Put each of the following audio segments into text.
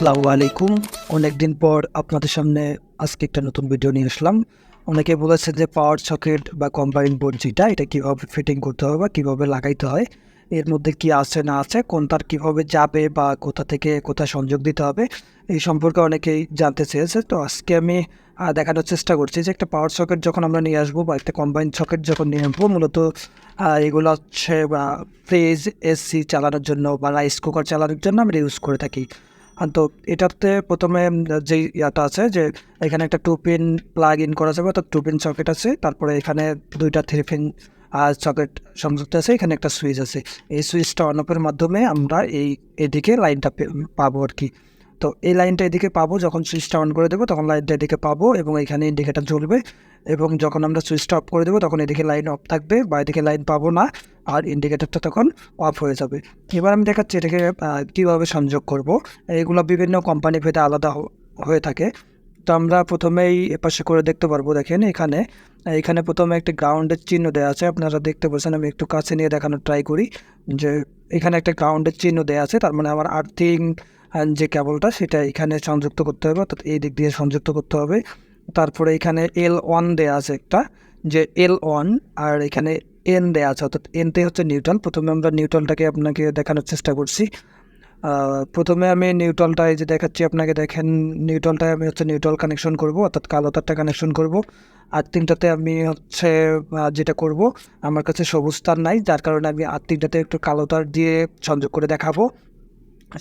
আসসালামু আলাইকুম। অনেকদিন পর আপনাদের সামনে আজকে একটা নতুন ভিডিও নিয়ে আসলাম। অনেকে বলেছে যে পাওয়ার সকেট বা কম্বাইন বোর্ড যেটা, এটা কীভাবে ফিটিং করতে হবে বা কীভাবে লাগাইতে হয়, এর মধ্যে কি আছে না আছে, কোনটার কীভাবে যাবে বা কোথা থেকে কোথায় সংযোগ দিতে হবে, এই সম্পর্কে অনেকেই জানতে চেয়েছে। তো আজকে আমি দেখানোর চেষ্টা করছি যে একটা পাওয়ার সকেট যখন আমরা নিয়ে আসব বা একটা কম্বাইন সকেট যখন নিয়ে আসব, মূলত এগুলো হচ্ছে বা ফ্রিজ, এসি চালানোর জন্য বা রাইস কুকার চালানোর জন্য আমরা ইউজ করে থাকি। তো এটাতে প্রথমে যে ইয়াটা আছে যে এখানে একটা টু পিন প্লাগ ইন করা যাবে অর্থাৎ টু পিন সকেট আছে, তারপরে এখানে দুইটা থ্রি পিন সকেট সংযুক্ত আছে, এখানে একটা সুইচ আছে। এই সুইচটা অন অফের মাধ্যমে আমরা এই, এদিকে লাইনটা পাবো আর কি। তো এই লাইনটা এদিকে পাবো, যখন সুইচটা অন করে দেবো তখন লাইনটা এদিকে পাবো এবং এখানে ইন্ডিকেটার জ্বলবে এবং যখন আমরা সুইচটা অফ করে দেবো তখন এদিকে লাইন অফ থাকবে বা এদিকে লাইন পাবো না আর ইন্ডিকেটারটা তখন অফ হয়ে যাবে। এবার আমি দেখাচ্ছি এটাকে কীভাবে সংযোগ করব। এগুলো বিভিন্ন কোম্পানি ভেদে আলাদা হয়ে থাকে। তো আমরা প্রথমেই এপাশে করে দেখতে পারব, দেখেন এখানে। এখানে প্রথমে একটা গ্রাউন্ডের চিহ্ন দেওয়া আছে, আপনারা দেখতে পাচ্ছেন, আমি একটু কাছে নিয়ে দেখানোর ট্রাই করি যে এখানে একটা গ্রাউন্ডের চিহ্ন দেওয়া আছে, তার মানে আমার আর্থিং যে কেবলটা সেটা এখানে সংযুক্ত করতে হবে, অর্থাৎ এই দিক দিয়ে সংযুক্ত করতে হবে। তারপরে এখানে এল ওয়ান দেওয়া আছে একটা, যে এল ওয়ান আর এখানে এন দেওয়া আছে, অর্থাৎ এনতে হচ্ছে নিউট্রাল প্রথমে আমরা নিউট্রালটাকে আপনাকে দেখানোর চেষ্টা করছি। প্রথমে আমি নিউট্রালটা যে দেখাচ্ছি, আপনাকে দেখেন নিউট্রালটায় আমি হচ্ছে নিউট্রাল কানেকশন করব, অর্থাৎ কালো তারটা কানেকশন করব। আর তিনটাতে আমি হচ্ছে যেটা করব, আমার কাছে সবুজ তার নাই, যার কারণে আমি আর তিনটাতে একটু কালো তার দিয়ে সংযোগ করে দেখাবো।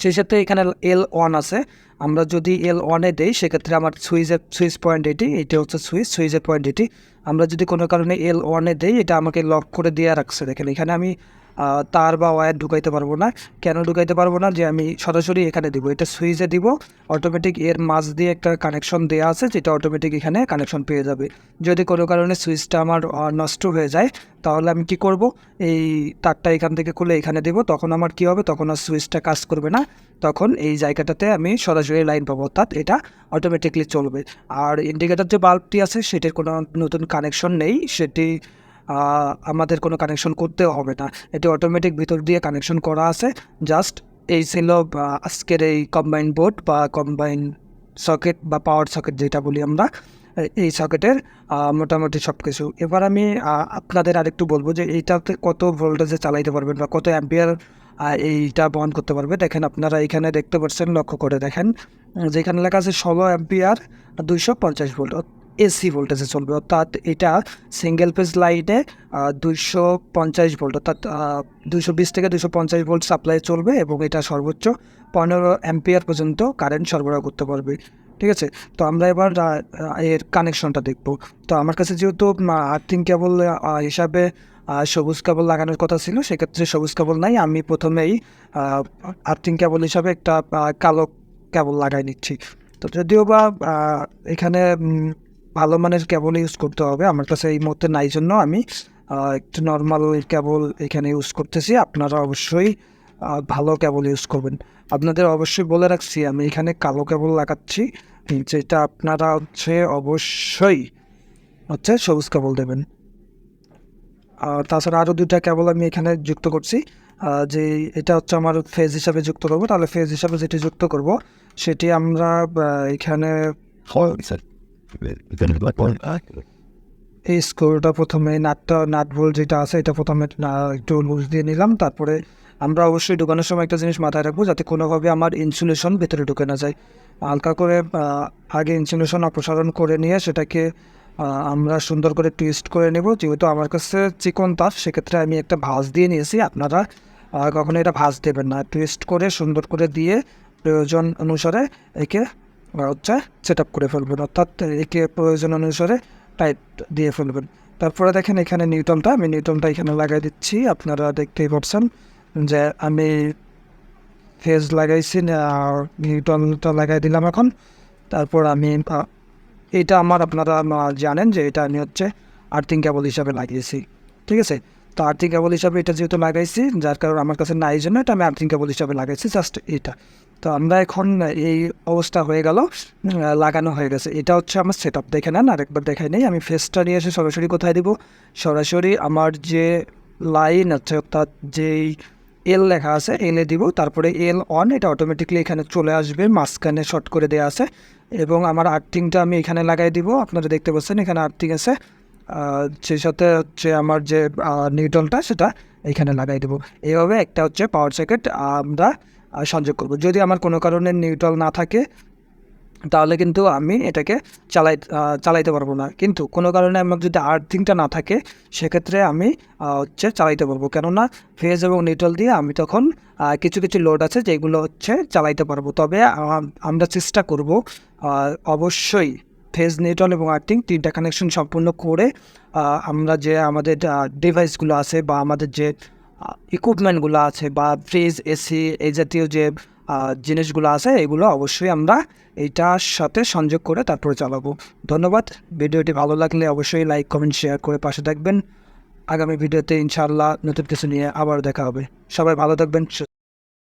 সেই সাথে এখানে এল ওয়ান আছে। আমরা যদি এল ওয়ানে দিই, সেক্ষেত্রে আমার সুইজের সুইচ পয়েন্ট এটি, এটা হচ্ছে সুইচ, সুইচের পয়েন্ট এটি। আমরা যদি কোনো কারণে এল ওয়ানে দিই, এটা আমাকে লক করে দিয়ে রাখছে। দেখেন, এখানে আমি তার বা ওয়্যার ঢুকাইতে পারব না। কেন ঢুকাইতে পারব না? যে আমি সরাসরি এখানে দিব, এটা সুইচে দিব। অটোমেটিক এর মাঝ দিয়ে একটা কানেকশন দেওয়া আছে, যেটা অটোমেটিক এখানে কানেকশন পেয়ে যাবে। যদি কোনো কারণে সুইচটা আমার নষ্ট হয়ে যায়, তাহলে আমি কি করব? এই তারটা এখান থেকে খুলে এখানে দেবো, তখন আমার কি হবে? তখন আর সুইচটা কাজ করবে না। তখন এই জায়গাটাতে আমি সরাসরি লাইন পাবো, অর্থাৎ এটা অটোমেটিকলি চলবে। আর ইন্ডিকেটার যে বাল্বটি আছে, সেটির কোনো নতুন কানেকশন নেই। সেটি আমাদের কোনো কানেকশন করতেও হবে না। এটি অটোমেটিক ভিতর দিয়ে কানেকশন করা আছে। জাস্ট এই ছিল আজকের এই কম্বাইন বোর্ড বা কম্বাইন সকেট বা পাওয়ার সকেট যেটা বলি আমরা এই সকেটের মোটামুটি সব কিছু এবার আমি আপনাদের আরেকটু বলব যে এইটাতে কত ভোল্টেজে চালাইতে পারবেন বা কত অ্যাম্পিয়ার এইটা বহন করতে পারবে। দেখেন আপনারা এখানে দেখতে পাচ্ছেন, লক্ষ্য করে দেখেন। যেখানে লেখা আছে ষোলো অ্যাম্পিয়ার দুইশো পঞ্চাশ ভোল্ট এসি ভোল্টেজে চলবে, অর্থাৎ এটা সিঙ্গেল পেজ লাইনে দুইশো পঞ্চাশ ভোল্ট অর্থাৎ দুইশো বিশ থেকে দুইশো পঞ্চাশ ভোল্ট সাপ্লাই চলবে এবং এটা সর্বোচ্চ পনেরো অ্যাম্পিয়ার পর্যন্ত কারেন্ট সরবরাহ করতে পারবে। ঠিক আছে? তো আমরা এবার এর কানেকশনটা দেখব। তো আমার কাছে যেহেতু আর্থিং কেবল হিসাবে সবুজ কেবল লাগানোর কথা ছিল, সেক্ষেত্রে সবুজ কেবল নাই। আমি প্রথমেই আর্থিং কেবল হিসাবে একটা কালো কেবল লাগাই নিচ্ছি। তো যদিও বা এখানে ভালো মানের কেবল ইউজ করতে হবে। আমার কাছে এই মুহূর্তে নাই জন্য আমি একটু নর্মাল কেবল এখানে ইউজ করতেছি। আপনারা অবশ্যই ভালো কেবল ইউজ করবেন। আপনাদের অবশ্যই বলে রাখছি, আমি এখানে কালো কেবল লাগাচ্ছি। যেটা আপনারা হচ্ছে অবশ্যই হচ্ছে সবুজ কেবল দেবেন। তাছাড়া আরও দুইটা কেবল আমি এখানে যুক্ত করছি। যে এটা হচ্ছে আমার ফেজ হিসাবে যুক্ত করব। তাহলে ফেজ হিসাবে যেটি যুক্ত করব, সেটি আমরা এখানে এই স্ক্রুটা প্রথমে নাটটা নাট বোল্ট যেটা আছে, এটা প্রথমে একটু লুজ দিয়ে নিলাম। তারপরে আমরা অবশ্যই ঢোকানোর সময় একটা জিনিস মাথায় রাখব, যাতে কোনোভাবে আমার ইনসুলেশন ভেতরে ঢুকে না যায়। হালকা করে আগে ইনসুলেশন অপসারণ করে নিয়ে সেটাকে আমরা সুন্দর করে টুইস্ট করে নেব। যেহেতু আমার কাছে চিকন তার সেক্ষেত্রে আমি একটা ভাঁজ দিয়ে নিয়েছি। আপনারা কখনো এটা ভাঁজ দেবেন না। টুইস্ট করে সুন্দর করে দিয়ে প্রয়োজন অনুসারে একে হচ্ছে সেট আপ করে ফেলবেন। অর্থাৎ একে প্রয়োজন অনুসারে টাইট দিয়ে ফেলবেন। তারপরে দেখেন এখানে নিউটনটা আমি নিউটনটা এখানে লাগাই দিচ্ছি। আপনারা দেখতেই পাচ্ছেন যে আমি ফেজ লাগাইছি আর নিউটনটা লাগাই দিলাম এখন। তারপর আমি, এটা আমার, আপনারা জানেন যে এটা আমি হচ্ছে আর্থিং কেবল হিসাবে লাগিয়েছি। ঠিক আছে? তো আর্থিং কেবল হিসাবে এটা যেহেতু লাগাইছি, যার কারণে আমার কাছে নাই জন্য এটা আমি আর্থিং কেবল হিসাবে লাগাইছি জাস্ট এটা। তো আমরা এখন এই অবস্থা হয়ে গেল লাগানো হয়ে গেছে। এটা হচ্ছে আমার সেট আপ দেখে নেন আরেকবার দেখাই নেই। আমি ফেসটা নিয়ে এসে সরাসরি কোথায় দিব? সরাসরি আমার যে লাইন আছে, অর্থাৎ যেই এল লেখা আছে এলে দিব। তারপরে এল অন এটা অটোমেটিকলি এখানে চলে আসবে, মাঝখানে শর্ট করে দেওয়া আছে। এবং আমার আর্থিংটা আমি এখানে লাগাই দিব। আপনারা দেখতে পাচ্ছেন, এখানে আর্থিং আছে। সেই সাথে হচ্ছে আমার যে নিউট্রালটা সেটা এখানে লাগাই দেবো। এইভাবে একটা হচ্ছে পাওয়ার সকেট আমরা সংযোগ করব। যদি আমার কোনো কারণে নিউট্রাল না থাকে, তাহলে কিন্তু আমি এটাকে চালাই চালাইতে পারব না। কিন্তু কোনো কারণে আমার যদি আর্থিংটা না থাকে, সেক্ষেত্রে আমি হচ্ছে চালাইতে পারব। কেননা ফেজ এবং নিউট্রাল দিয়ে আমি তখন কিছু কিছু লোড আছে যেগুলো হচ্ছে চালাইতে পারব। তবে আমরা চেষ্টা করব অবশ্যই ফেজ নিউট্রাল এবং আর্থিং তিনটা কানেকশন সম্পূর্ণ করে আমরা যে আমাদের ডিভাইসগুলো আছে বা আমাদের যে ইকুইপমেন্টগুলো আছে বা ফ্রিজ এসি এই জাতীয় যে জিনিসগুলো আছে, এগুলো অবশ্যই আমরা এইটার সাথে সংযোগ করে তারপরে চালাবো। ধন্যবাদ। ভিডিওটি ভালো লাগলে অবশ্যই লাইক কমেন্ট শেয়ার করে পাশে থাকবেন। আগামী ভিডিওতে ইনশাআল্লাহ নতুন কিছু নিয়ে আবার দেখা হবে। সবাই ভালো থাকবেন